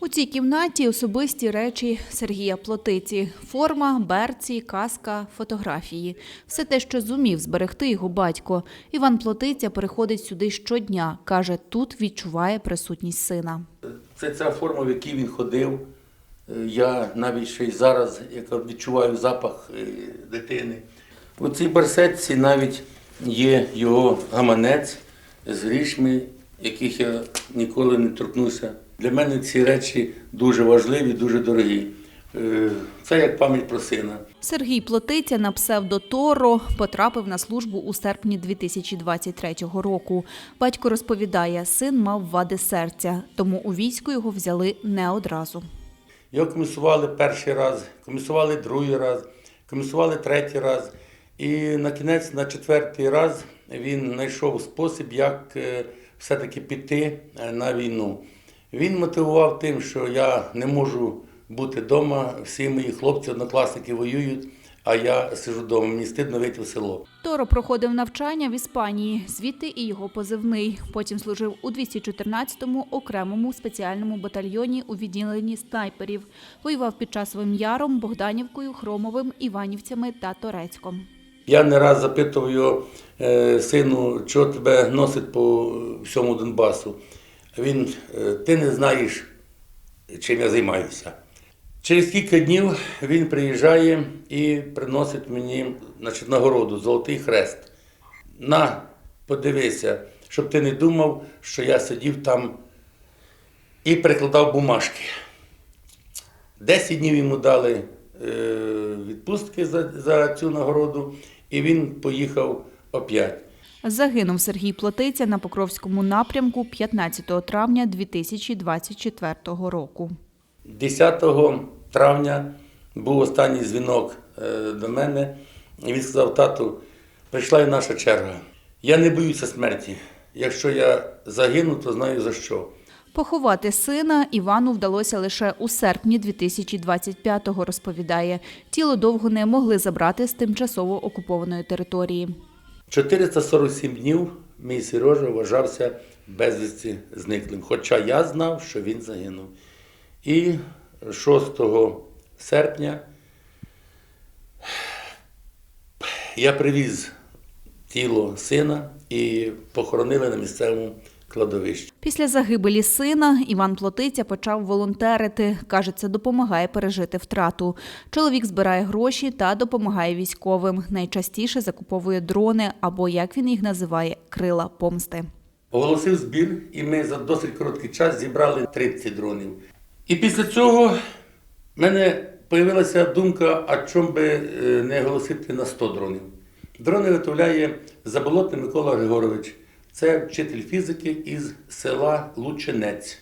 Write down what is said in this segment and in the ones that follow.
У цій кімнаті особисті речі Сергія Плотиці: форма, берці, каска, фотографії. Все те, що зумів зберегти його батько. Іван Плотиця переходить сюди щодня. каже, тут відчуває присутність сина. Це ця форма, в якій він ходив. Е, Я навіть ще й зараз як відчуваю запах е, дитини. У цій барсетці навіть є його гаманець з грішми, яких я ніколи не торкнуся. Для мене ці речі дуже важливі, дуже дорогі. Е, Це як пам'ять про сина. Сергій Плотиця на псевдо Торо потрапив на службу у серпні 2023 року. Батько розповідає, син мав вади серця, тому у військо його взяли не одразу. Його комісували перший раз, комісували другий раз, комісували третій раз. І на кінець, на четвертий раз, він знайшов спосіб, як е, все-таки піти е, на війну. Він мотивував тим, що я не можу бути вдома, всі мої хлопці, однокласники воюють, а я сижу вдома, мені стидно вийти в село. Торо проходив навчання в Іспанії, звідти і його позивний. Потім служив у 214-му окремому спеціальному батальйоні у відділенні снайперів. Воював під часовим яром, Богданівкою, Хромовим, Іванівцями та Торецьком. Я не раз запитував його, е, сину, що тебе носить по всьому Донбасу. Він, е, ти не знаєш, чим я займаюся. Через кілька днів він приїжджає і приносить мені значить, нагороду Золотий хрест. На, подивися, щоб ти не думав, що я сидів там і перекладав бумажки. Десять днів йому дали е, відпустки за, за цю нагороду, і він поїхав оп'ять. Загинув Сергій Плотиця на Покровському напрямку 15 травня 2024 року. 10 травня був останній дзвінок е, до мене, і він сказав: тату, прийшла і наша черга. Я не боюся смерті. Якщо я загину, то знаю за що. Поховати сина Івану вдалося лише у серпні 2025-го, розповідає. Тіло довго не могли забрати з тимчасово окупованої території. 447 днів мій Сережа вважався безвісті зниклим. Хоча я знав, що він загинув. І 6 серпня я привіз тіло сина і похоронили на місцевому кладовищі. Після загибелі сина Іван Плотиця почав волонтерити. Каже, це допомагає пережити втрату. Чоловік збирає гроші та допомагає військовим. Найчастіше закуповує дрони або, як він їх називає, крила помсти. Оголосив збір, і ми за досить короткий час зібрали 30 дронів. І після цього в мене з'явилася думка, а чому би е, не оголосити на 100 дронів. Дрони виготовляє Заболотний Микола Григорович. Це вчитель фізики із села Лучинець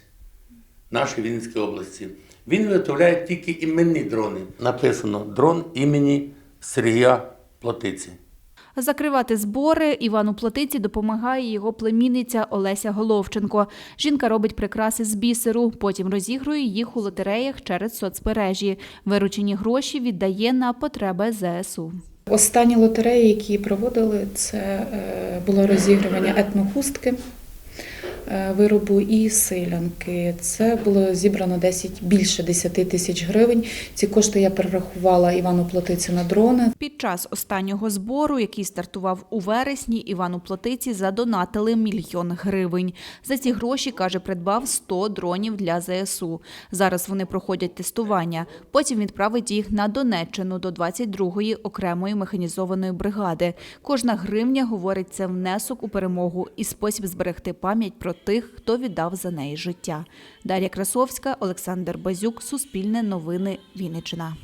нашої Вінницької області. Він виготовляє тільки іменні дрони. Написано дрон імені Сергія Плотиці. Закривати збори Івану Плотиці допомагає його племінниця Олеся Головченко. Жінка робить прикраси з бісеру, потім розігрує їх у лотереях через соцмережі. Виручені гроші віддає на потреби ЗСУ. Останні лотереї, які проводили, це е, було розігрування етнохустки виробу і силянки. Це було зібрано 10, більше 10 тисяч гривень. Ці кошти я перерахувала Івану Плотиці на дрони. Під час останнього збору, який стартував у вересні, Івану Плотиці задонатили мільйон гривень. За ці гроші, каже, придбав 100 дронів для ЗСУ. Зараз вони проходять тестування. Потім відправить їх на Донеччину до 22-ї окремої механізованої бригади. Кожна гривня, говорить, це внесок у перемогу і спосіб зберегти пам'ять про тих, хто віддав за неї життя. Дар'я Красовська, Олександр Базюк, Суспільне новини, Вінниччина.